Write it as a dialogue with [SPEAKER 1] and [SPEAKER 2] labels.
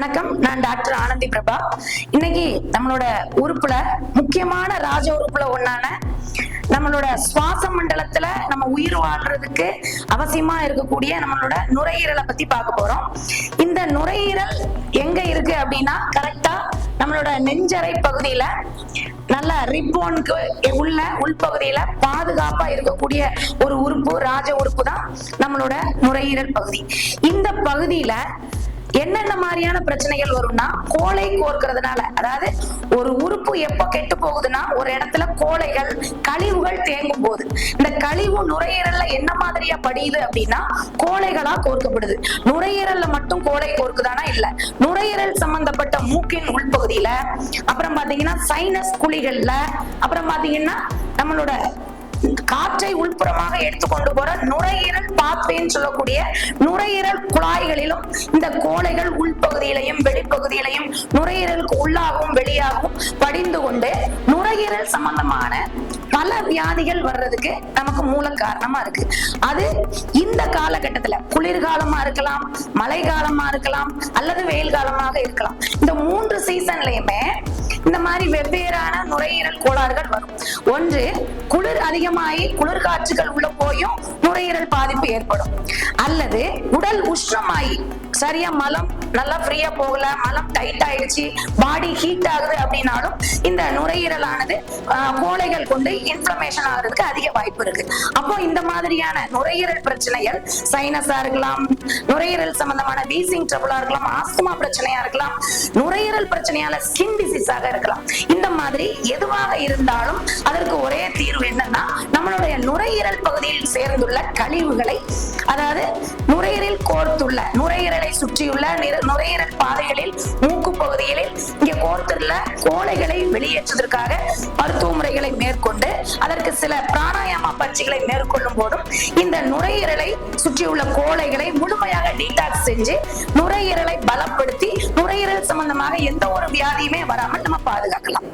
[SPEAKER 1] வணக்கம். நான் டாக்டர் ஆனந்தி பிரபா. இன்னைக்கு நம்மளோட உறுப்புல முக்கியமான ராஜ உறுப்புல ஒன்னான நம்மளோட சுவாச மண்டலத்துல நம்ம உயிர் வாழ்றதுக்கு அவசியமா இருக்கக்கூடிய நம்மளோட நுரையீரலை பத்தி பார்க்க போறோம். இந்த நுரையீரல் எங்க இருக்கு அப்படின்னா கரெக்டா நம்மளோட நெஞ்சரை பகுதியில நல்ல ரிப்போனுக்கு உள்ள உள்பகுதியில பாதுகாப்பா இருக்கக்கூடிய ஒரு உறுப்பு ராஜ உறுப்பு தான் நம்மளோட நுரையீரல் பகுதி. இந்த பகுதியில என்னென்ன மாதிரியான பிரச்சனைகள் வரும்னா கோழை கோர்க்கிறதுனால அதாவது ஒரு உறுப்பு எப்ப கெட்டு போகுதுன்னா ஒரு இடத்துல கோழைகள் கழிவுகள் தேங்கும் போது இந்த கழிவு நுரையீரல்ல என்ன மாதிரியா படியுது அப்படின்னா கோழைகளா கோர்க்கப்படுது. நுரையீரல்ல மட்டும் கோழை கோர்க்குதானா? இல்ல. நுரையீரல் சம்பந்தப்பட்ட மூக்கின் உள்பகுதியில அப்புறம் பாத்தீங்கன்னா சைனஸ் குழிகள்ல அப்புறம் பாத்தீங்கன்னா நம்மளோட காற்றை உள்புறமாக எடுத்துக்கொண்டு போற நுரையீரல் பாத்வேன்னு சொல்லக்கூடிய நுரையீரல் குழாய்களிலும் இந்த கோழைகள் உள்பகுதியிலையும் வெளிப்பகுதியிலையும் நுரையீரலுக்கு உள்ளாகவும் வெளியாகவும் படிந்து கொண்டு நுரையீரல் சம்பந்தமான பல வியாதிகள் வர்றதுக்கு நமக்கு மூல காரணமா இருக்கு. அது இந்த காலகட்டத்துல குளிர்காலமா இருக்கலாம் மழை காலமா இருக்கலாம் அல்லது வெயில் காலமாக இருக்கலாம். இந்த மூன்று சீசன்லயுமே இந்த மாதிரி வெவ்வேறான நுரையீரல் கோளாறுகள் வரும். ஒன்று குளிர் அதிகமாகி குளிர் காற்றுகள் உள்ள போயும் நுரையீரல் பாதிப்பு ஏற்படும். அல்லது உடல் உஷ்ணமாயி சரியா மலம் நல்லா ஃப்ரீயா போகல மலம் டைட் ஆயிடுச்சு பாடி ஹீட் ஆகுது அப்படின்னாலும் இந்த நுரையீரலானது ஆஹ், கோழைகள் கொண்டு இன்ஃப்ளமேஷன் ஆகுறதுக்கு அதிக வாய்ப்பு இருக்கு. அப்போ இந்த மாதிரியான நுரையீரல் பிரச்சனைகள் சைனஸா இருக்கலாம் நுரையீரல் சம்பந்தமான வீசிங் ட்ரபுளா இருக்கலாம் ஆஸ்துமா பிரச்சனையா இருக்கலாம் நுரையீரல் பிரச்சனையால ஸ்கின் டிசீஸாக இருக்கலாம். இந்த மாதிரி எதுவாக இருந்தாலும் அதற்கு ஒரே தீர்வு என்னன்னா நுரையீரல் பகுதியில் சேர்ந்துள்ள கழிவுகளை அதாவது நுரையீரல் கோர்த்துள்ள நுரையீரலை சுற்றியுள்ள நுரையீரல் பாதைகளில் மூக்கு பகுதிகளில் இங்கே கோர்த்துள்ள கோழைகளை வெளியேற்றுவதற்காக மருத்துவ முறைகளை மேற்கொண்டு அதற்கு சில பிராணாயாம பயிற்சிகளை மேற்கொள்ளும் போதும் இந்த நுரையீரலை சுற்றியுள்ள கோழைகளை முழுமையாக டீடாக்ஸ் செஞ்சு நுரையீரலை பலப்படுத்தி நுரையீரல் சம்பந்தமாக எந்த ஒரு வியாதியுமே வராமல் நம்ம பாதுகாக்கலாம்.